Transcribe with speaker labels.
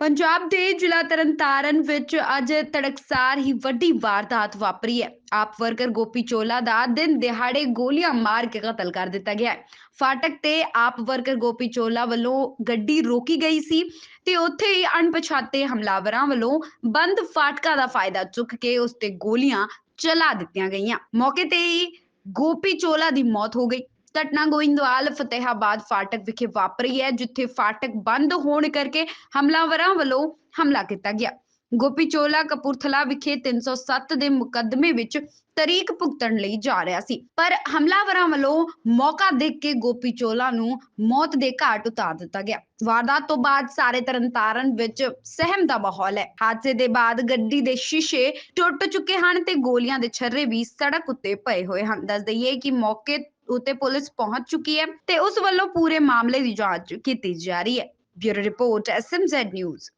Speaker 1: ਪੰਜਾਬ ਦੇ ਜ਼ਿਲ੍ਹਾ ਤਰਨਤਾਰਨ ਵਿੱਚ ਅੱਜ ਤੜਕਸਾਰ ਹੀ ਵੱਡੀ ਵਾਰਦਾਤ ਵਾਪਰੀ ਹੈ। ਆਪ ਵਰਕਰ ਗੋਪੀ ਚੋਲਾ ਦਾ ਦਿਨ ਦਿਹਾੜੇ ਗੋਲੀਆਂ ਮਾਰ ਕੇ ਕਤਲ ਕਰ ਦਿੱਤਾ ਗਿਆ ਹੈ। ਫਾਟਕ ਤੇ ਆਪ ਵਰਕਰ ਗੋਪੀ ਚੋਲਾ ਵੱਲੋਂ ਗੱਡੀ ਰੋਕੀ ਗਈ ਸੀ ਤੇ ਉੱਥੇ ਹੀ ਅਣਪਛਾਤੇ ਹਮਲਾਵਰਾਂ ਵੱਲੋਂ ਬੰਦ ਫਾਟਕਾਂ ਦਾ ਫਾਇਦਾ ਚੁੱਕ ਕੇ ਉਸ ਤੇ ਗੋਲੀਆਂ ਚਲਾ ਦਿੱਤੀਆਂ ਗਈਆਂ। ਮੌਕੇ ਤੇ ਹੀ ਗੋਪੀ ਚੋਲਾ ਦੀ ਮੌਤ ਹੋ ਗਈ। ਘਟਨਾ ਗੋਇੰਦਵਾਲ ਫਤਿਹਾਬਾਦ ਫਾਟਕ ਵਿਖੇ ਵਾਪਰੀ ਹੈ, ਜਿੱਥੇ ਫਾਟਕ ਬੰਦ ਹੋਣ ਕਰਕੇ ਹਮਲਾਵਰਾਂ ਵੱਲੋਂ ਹਮਲਾ ਕੀਤਾ ਗਿਆ। ਗੋਪੀ ਚੋਲਾ ਕਪੂਰਥਲਾ ਵਿਖੇ 307 ਦੇ ਮੁਕੱਦਮੇ ਵਿੱਚ ਤਰੀਕ ਭੁਗਤਣ ਲਈ ਜਾ ਰਿਹਾ ਸੀ। ਪਰ ਹਮਲਾਵਰਾਂ ਵੱਲੋਂ ਮੌਕਾ ਦੇਖ ਕੇ ਗੋਪੀ ਚੋਲਾ ਨੂੰ ਮੌਤ ਦੇ ਘਾਟ ਉਤਾਰ ਦਿੱਤਾ ਗਿਆ। ਵਾਰਦਾਤ ਤੋਂ ਬਾਅਦ ਸਾਰੇ ਤਰਨਤਾਰਨ ਵਿੱਚ ਸਹਿਮ ਦਾ ਮਾਹੌਲ ਹੈ। ਹਾਦਸੇ ਦੇ ਬਾਅਦ ਗੱਡੀ ਦੇ ਸ਼ੀਸ਼ੇ ਟੁੱਟ ਚੁੱਕੇ ਹਨ ਤੇ ਗੋਲੀਆਂ ਦੇ ਛਰਰੇ ਵੀ ਸੜਕ ਉੱਤੇ ਪਏ ਹੋਏ ਹਨ। ਦੱਸ ਦਈਏ ਕਿ ਮੌਕੇ ਉਤੇ ਪੁਲਿਸ ਪਹੁੰਚ ਚੁੱਕੀ ਹੈ ਤੇ ਉਸ ਵੱਲੋਂ ਪੂਰੇ ਮਾਮਲੇ ਦੀ ਜਾਂਚ ਕੀਤੀ ਜਾ ਰਹੀ ਹੈ। Bureau report SMZ news